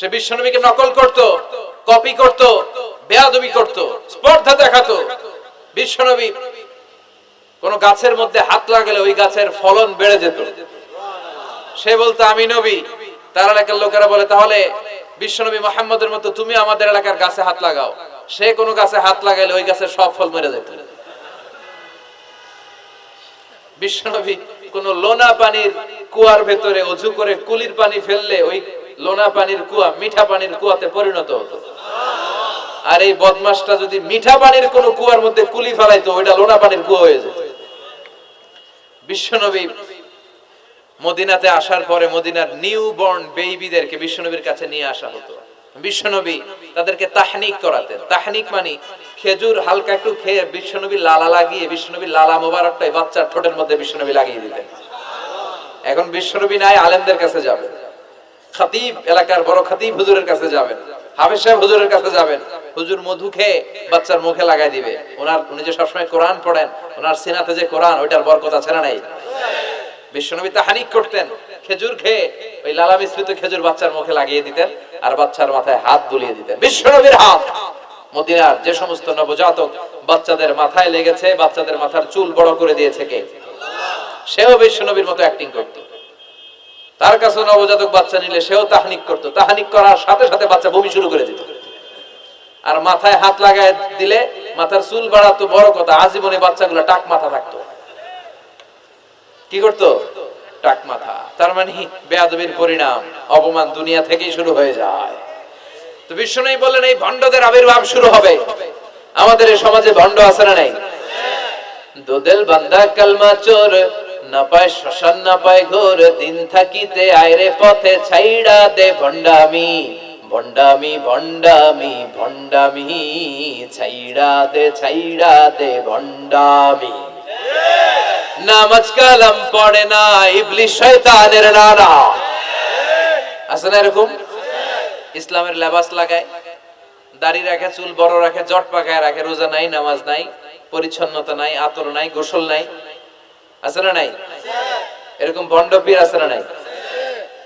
সে বিশ্বনবীকে নকল করত কপি করত, বেয়াদবি করত, স্পর্ধা দেখাতো। বিশ্বনবী কোন গাছের মধ্যে হাত লাগালে ওই গাছের ফলন বেড়ে যেত। সে বলতো, আমি নবী। তার এলাকার লোকেরা বলে, তাহলে বিশ্বনবী মোহাম্মদের মতো তুমি আমাদের এলাকার গাছে হাত লাগাও। সে কোন গাছে হাত লাগাইলে ওই গাছের সব ফল মেরে যেত। বিশ্বনবী কোন লোনা পানির কুয়ার ভেতরে অজু করে কুলির পানি ফেললে ওই লোনা পানির কুয়া, মিঠা পানির কুয়াতে পরিণত হতো। আর এই বদমাসটা যদি মিঠা পানির কোন কুয়ার মধ্যে কুলি ফেলাইতো, ওইটা লোনা পানির কুয়া হয়ে যেত। বিশ্বনবী মদিনাতে আসার পরে মদিনার নিউ বর্ন বেবিদেরকে বিশ্বনবীর কাছে নিয়ে আসা হতো। বিশ্বনবী তাদেরকে তাহনিক করাতেন। তাহনিক মানে খেজুর হালকা একটু খেয়ে বিশ্বনবী লালা লাগিয়ে, বিশ্বনবী লালা মোবারকটাই বাচ্চার ঠোঁটের মধ্যে বিশ্বনবী লাগিয়ে দিতেন। এখন বিশ্বনবী নাই, আলেমদের কাছে যাবেন খাতিব, এলাকার বড় খাতিব হুজুরের কাছে যাবেন। হাফেজ সাহেব হুজুরের কাছে যাবেন। হুজুর মধু খেয়ে বাচ্চার মুখে লাগাই দিবে। ওনার উনি যে সবসময় কোরআন পড়েন, ওনার সিনাতে যে কোরআন, ওইটার বরকত আছে না নাই? বিশ্বনবী তাহানিক করতেন, খেজুর খেয়ে ওই লালা মিশ্রিত খেজুর বাচ্চার মুখে লাগিয়ে দিতেন আর বাচ্চার মাথায় হাত বুলিয়ে দিতেন। বিশ্বনবীর হাত! মদিনার যে সমস্ত নবজাতক বাচ্চাদের মাথায় লেগেছে, বাচ্চাদের মাথার চুল বড় করে দিয়েছে কে? সেও বিশ্বনবীর মতো অ্যাক্টিং করত। তার কাছে নবজাতক বাচ্চা নিলে সেও তাহানিক করত। তাহানিক করার সাথে সাথে বাচ্চা বমি শুরু করে দিত। আর মাথায় হাত লাগায় দিলে মাথার চুল বাড়াতো বড় কথা আজীবনে বাচ্চাগুলো টাক মাথা থাকতো। কি করতো? টাক মাথা। তার মানে বেয়াদবির পরিণাম অপমান দুনিয়া থেকেই শুরু হয়ে যায়। তো বিশ্ব বিষ্ণু বললেন এই ভণ্ডদের আবির্ভাব শুরু হবে। আমাদের এই সমাজে ভণ্ড আছে না নাই? দোদেল বান্দা কালমা চোর না পায়, শ্মশান না পায় ঘোর দিন থাকিতে, আয়রে পথে ছাইড়া দে ভণ্ডামি ভণ্ডামি ভণ্ডামি ভণ্ডামি, ছাইড়া দে ছাইড়া দে ভণ্ডামি। নামাজ কালাম পড়ে না ইবলিশ শয়তানের নানা। আছে না এরকম? ইসলামের লেবাস লাগায়, দাড়ি রাখে, চুল বড় রাখে, জট পাকায় রাখে, রোজা নাই, নামাজ নাই, পরিচ্ছন্নতা নাই, আতর নাই, গোসল নাই। আছে না নাই? এরকম ভণ্ড পীর আছে না নাই?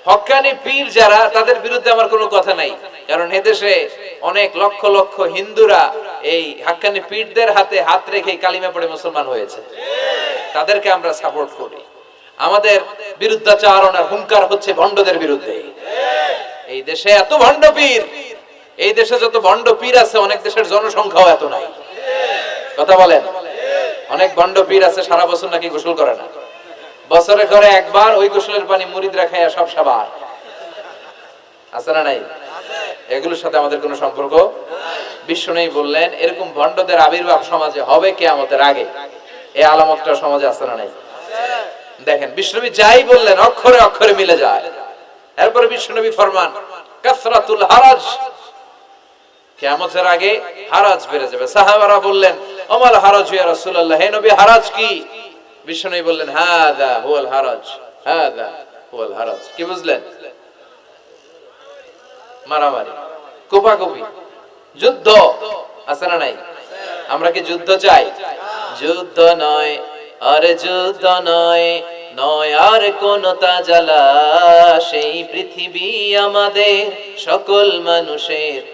হক্কানি পীর যারা, তাদের বিরুদ্ধে আমার কোনো কথা নাই। কারণ এদেশে অনেক লক্ষ লক্ষ হিন্দুরা এই হাক্কানি পীরদের হাতে হাত রেখে কালিমা পড়ে মুসলমান হয়েছে। তাদেরকে আমরা সাপোর্ট করি। আমাদের বিরুদ্ধাচারণ আর হুঙ্কার হচ্ছে ভণ্ডদের বিরুদ্ধে। এই দেশে এত ভণ্ড পীর, এই দেশে যত ভণ্ড পীর আছে, অনেক দেশের জনসংখ্যাও এত নাই। কথা বলেন। অনেক ভণ্ড পীর আছে, সারা বছর নাকি গোসল করে না। বছরে করে একবার ওই গোসলের পানি মুরিদরা খায় সব সাবার আছে না নাই? এগুলোর সাথে আমাদের কোনো সম্পর্ক বিশ্ব নেই বললেন, এরকম ভণ্ডদের আবির্ভাব সমাজে হবে কেয়ামতের আগে। এই আলামতটা সমাজে আছে না নাই? দেখেন বিষ্ণবী যাই বললেন, অক্ষরে অক্ষরে মিলে যায়। এরপরে বিষ্ণবী ফরমান, কাসরাতুল হারাজ। কিয়ামতের আগে হারাজ বেড়ে যাবে। সাহাবারা বললেন ওমাল হারাজ ইয়া রাসূলুল্লাহ, হে নবী, হারাজ কি? বিষ্ণবী বললেন, হাদা হুয়াল হারাজ, হাদা হুয়াল হারাজ। কি বুঝলেন? মারামারি, কোপাকুপি, যুদ্ধ, আছে না নাই? আমরা কি যুদ্ধ চাই? যুদ্ধ নয়, আরে যুদ্ধ নয় নয় আর কোন তাজালা। সেই পৃথিবী আমাদের সকল মানুষের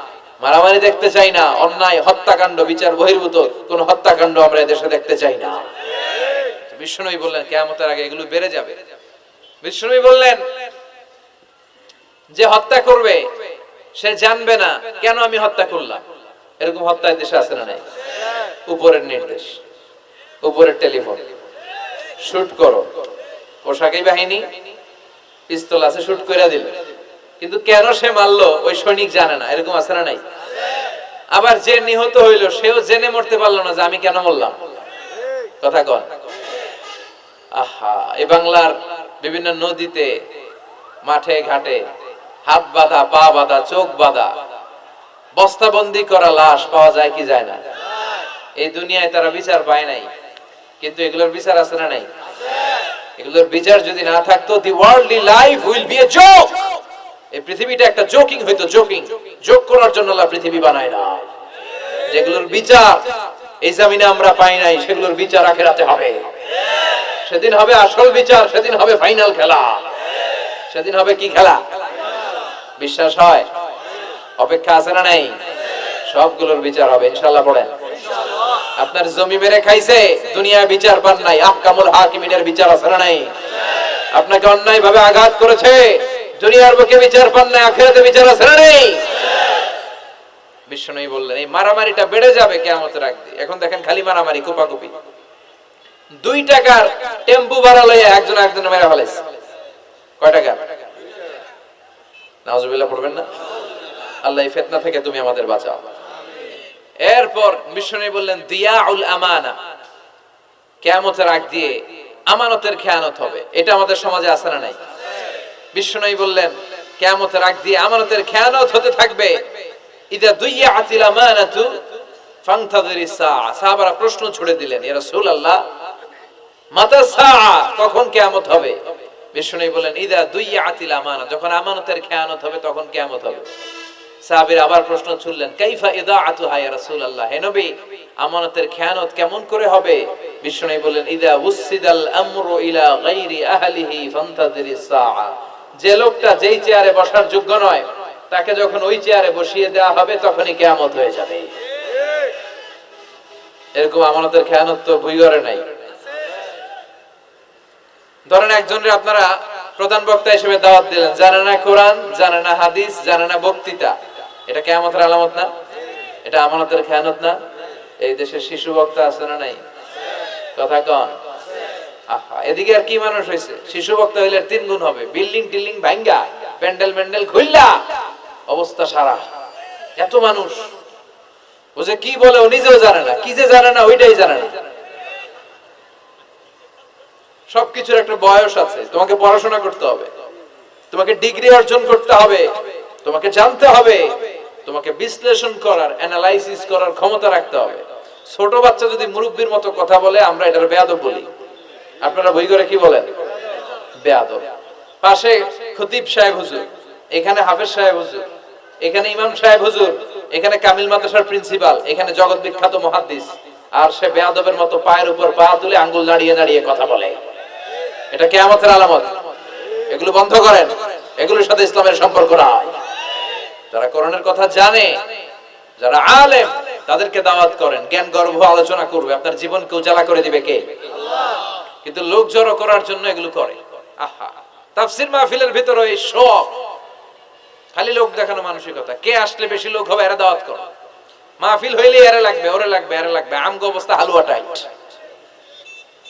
মারামারি দেখতে চাই না, অন্যায়, হত্যাকাণ্ড, বিচার বহির্ভূত, কোন হত্যাকাণ্ড আমরা দেশে দেখতে চাই না। বিষ্ণুই বললেন, কেয়ামতের আগে এগুলো বেড়ে যাবে। বিষ্ণুই বললেন, যে হত্যা করবে, সে জানবে না কেন আমি হত্যা করলাম। এরকম হত্যায় দেশে আছে না নাই? উপরের নির্দেশ, উপরের টেলিফোন। শুট করো। পোশাকি বাহিনী, পিস্তল আছে, শুট করে দিল। কিন্তু কেন সে মারলো, ওই সৈনিক জানে না। এরকম আছে না নাই? আবার যে নিহত হইল, সেও জেনে মরতে পারল না যে আমি কেন মরলাম। কথা কন। আহা, এ বাংলার বিভিন্ন নদীতে, মাঠে, ঘাটে হাত বাঁধা, পা বাঁধা, চোখ বাঁধা, বস্তাবন্দি করা লাশ পাওয়া যায় কি যায় না? এই দুনিয়ায় তারা বিচার পায় নাই। কিন্তু এগুলোর বিচার আছে না নাই? এগুলোর বিচার যদি না থাকতো the worldly life will be a joke এই পৃথিবীটা একটা জোকিং হইতো জোকিং জোক করার জন্য আল্লাহ পৃথিবী বানায় না। যেগুলোর বিচার এই জামিনে আমরা পাই নাই, সেগুলোর বিচার আখেরাতে হবে। সেদিন হবে আসল বিচার, সেদিন হবে ফাইনাল খেলা। সেদিন হবে কি খেলা? বিশ্বাস হয়? অপেক্ষা আছে না নাই? সবগুলোর বিচার হবে ইনশাল্লাহ পড়েন। আপনার জমি মেরে খাইছে দুনিয়া বিচার পান নাই। আহকামুল হাকিমিনের বিচার আছে না নাই? আপনাকে অন্যায় ভাবে আঘাত করেছে। দুনিয়ার বুকে বিচার পান নাই আখেরাতে বিচার আছে না নেই? বিষ্ণু বললেন, এই মারামারিটা বেড়ে যাবে কেমতের আগে এখন দেখেন খালি মারামারি, কোপাকুপি। দুই টাকার টেম্পু ভাড়া লইয়া একজন একজন মেরে ফেলেছে কয় টাকা? নাউজুবিল্লাহ, পড়বেন না? আল্লাহ, এই ফিতনা থেকে তুমি আমাদের বাঁচাও। এরপর বিষ্ণু বললেন, দিয়াউল আমানা। কেয়ামতের আগ দিয়ে আমানতের খেয়ানত হবে। এটা আমাদের সমাজে আছে না নাই? বিষ্ণু বললেন, কেয়ামতের আগ দিয়ে আমানতের খেয়ানত হতে থাকবে। ইদা দুইয়া আতিল আমানাতু সাহাবারা প্রশ্ন ছুড়ে দিলেন মাতা সাআ, কখন হবে? বিষ্ণু বললেন, ইদা দুইয়া আতিল আমানা। যখন আমানতের খেয়ানত হবে, তখন হবে। আবার প্রশ্ন ছুড়লেন, কাইফা ইদাআতুহা ইয়া রাসূলুল্লাহ? হে নবী, আমানতের খেয়ানত কেমন করে হবে? বিষ্ণু বললেন, ইদা উসিদাল আমরু ইলা আহলিহি যে লোকটা যেই চেয়ারে বসার যোগ্য নয়, তাকে যখন ওই চেয়ারে বসিয়ে দেওয়া হবে, তখনই কেয়ামত হয়ে যাবে। এরকম আমানতের খেয়ানত তো ভুইগরে নাই। ধরেন একজনের আপনারা প্রধান বক্তা হিসেবে দাওয়াত দিলেন, জানে না কোরআন, জানে না হাদিস, জানে না বক্তৃতা, এটা কেয়ামতের আলামত না? এটা আমানতের খেয়ানত না? এই দেশের শিশু বক্তা আছে না নাই? কথা কন। এদিকে আর কি মানুষ হয়েছে শিশু বক্তা হইলে তিন গুণ হবে। বিল্ডিং টিল্ডিং ভাঙ্গা, প্যান্ডেল খুললা অবস্থা সারা। এত মানুষ। ও যে কি বলে ও নিজেও জানে না। কি যে জানে না, ওইটাই জানে না। সবকিছুর একটা বয়স আছে। তোমাকে পড়াশোনা করতে হবে। তোমাকে ডিগ্রি অর্জন করতে হবে। তোমাকে জানতে হবে। তোমাকে বিশ্লেষণ করার অ্যানালাইসিস করার ক্ষমতা রাখতে হবে। ছোট বাচ্চা যদি মুরব্বীর মতো কথা বলে, আমরা এটার বেয়াদব বলি। আপনারা বই করে কি বলেন? বেয়াদব। পাশে খতিব সাহেব হুজুর, এখানে হাফেজ সাহেব হুজুর, এখানে ইমাম সাহেব হুজুর, এখানে কামিল মাদ্রাসার প্রিন্সিপাল, এখানে জগৎ বিখ্যাত মহাদ্দিস। আর সে বেয়াদবের মতো পায়ের উপর পা তুলে আঙ্গুল দাঁড়িয়ে দাঁড়িয়ে কথা বলে। এটা কেয়ামতের আলামত। এগুলো বন্ধ করেন। এগুলোর সাথে ইসলামের সম্পর্ক নাই। যারা কোরআনের কথা জানে, যারা আলেম, তাদেরকে দাওয়াত করেন। জ্ঞান গর্ভ আলোচনা করবে। আপনার জীবনকে উজালা করে দিবে কে? কিন্তু লোক জড়ো করার জন্য এগুলো করে। আহা, তাফসির মাহফিলের ভিতরে এই খালি লোক দেখানো মানসিকতা। কে আসলে বেশি লোক হবে এরা দাওয়াত করো। মাহফিল হইলে লাগবে, ওরে লাগবে লাগবে। আমগো অবস্থা হালুয়া টাইট।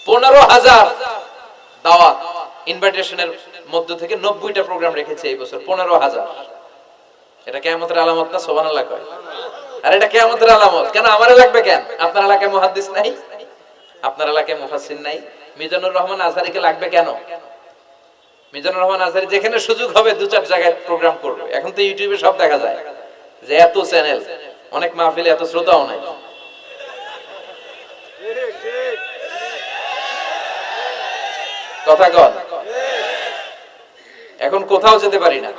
পনেরো হাজার দাওয়াত ইনভাইটেশনের মধ্য থেকে নব্বইটা প্রোগ্রাম রেখেছে এই বছর, পনেরো হাজার। এটা কেমতের আলামত না সোবান আর এটা কেমতের আলামত। কেন, আমারে লাগবে কেন? আপনার এলাকায় মুহাদ্দিস নাই? আপনার এলাকায় মুফাসসির নাই? মিজানুর রহমান আজহারিকে লাগবে কেন? মিজানুর রহমান আজহারি যেখানে সুযোগ হবে দু চার জায়গায় প্রোগ্রাম করবে। এখন তো ইউটিউবে সব দেখা যায় যে এত চ্যানেল অনেক মাহফিলে এত শ্রোতাও নাই। কথা কন। এখন কোথাও যেতে পারি না।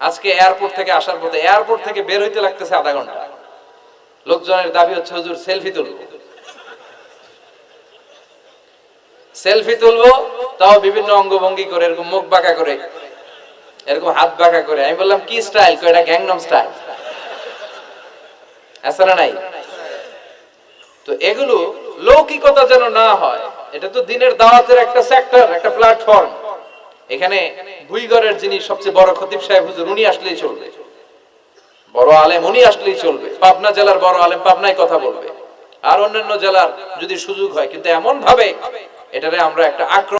আজকে এয়ারপোর্ট থেকে আসার পথে এয়ারপোর্ট থেকে বের হইতে লাগতেছে আধা ঘণ্টা। লোকজনের দাবি হচ্ছে, হুজুর সেলফি তুলবো। সেলফি তুলবো, তাও বিভিন্ন অঙ্গভঙ্গি করে, এরকম মুখ বাঁকা করে, এরকম হাত বাঁকা করে। আমি বললাম, কি স্টাইল এটা গ্যাংনম স্টাইল না নাই? তো এগুলো লৌকিকতা যেন না হয়, এটা তো দিনের দাওয়াতের একটা সেক্টর একটা প্ল্যাটফর্ম এখানে ভুইগড়ের যিনি সবচেয়ে বড় খতিব সাহেব হুজুর, উনি আসলেই চলবে। বড় আলেম, উনি আসলেই চলবে। পাবনা জেলার বড় আলেম পাবনায় কথা বলবে। আর অন্যান্য জেলার যদি সুযোগ হয়, কিন্তু এমন ভাবে এটারে আমরা একটা আক্রমণ